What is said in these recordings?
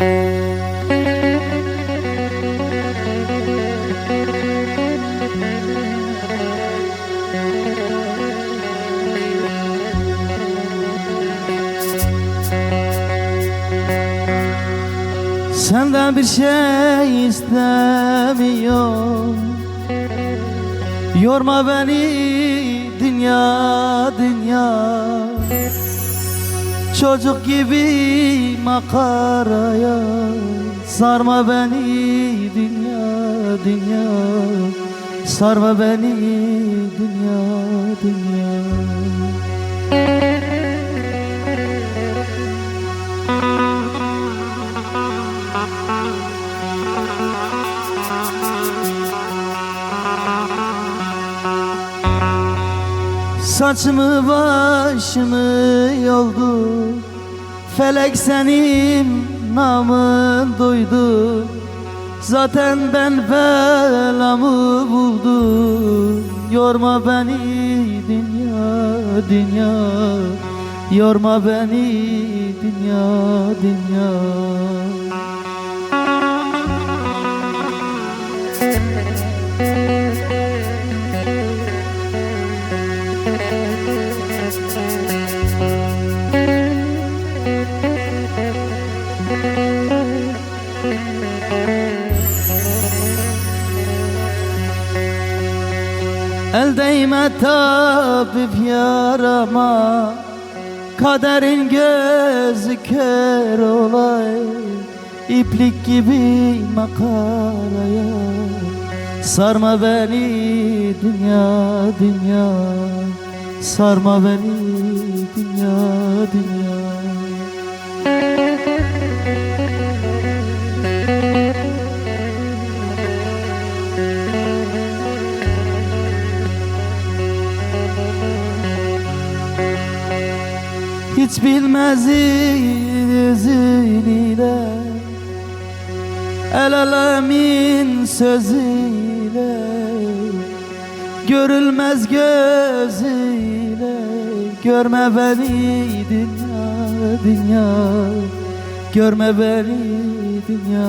Senden bir şey istemiyorum. Yorma beni dünya dünya Çocuk gibi makaraya Sarma beni dünya dünya. Sarma beni dünya dünya Saçımı başımı yoldu. Felek senin namın duydu. Zaten ben belamı buldum Yorma beni dünya dünya. Yorma beni dünya dünya El değme tabip yarama Kaderin gözü kör olay. İplik gibi makaraya Sarma beni dünya dünya. Sarma beni dünya dünya Hiç bilmez yüzüyle. El alemin sözüyle Görülmez gözüyle. Görme beni dünya dünya. Görme beni dünya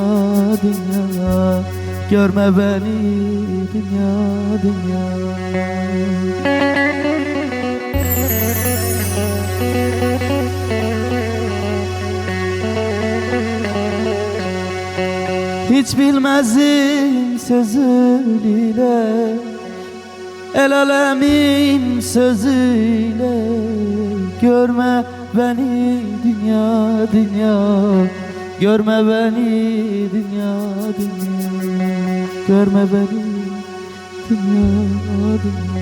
dünya. Görme beni dünya dünya Hiç bilmezdim sözüyle. El alemin sözüyle. Görme beni dünya dünya. Görme beni dünya dünya. Görme beni dünya dünya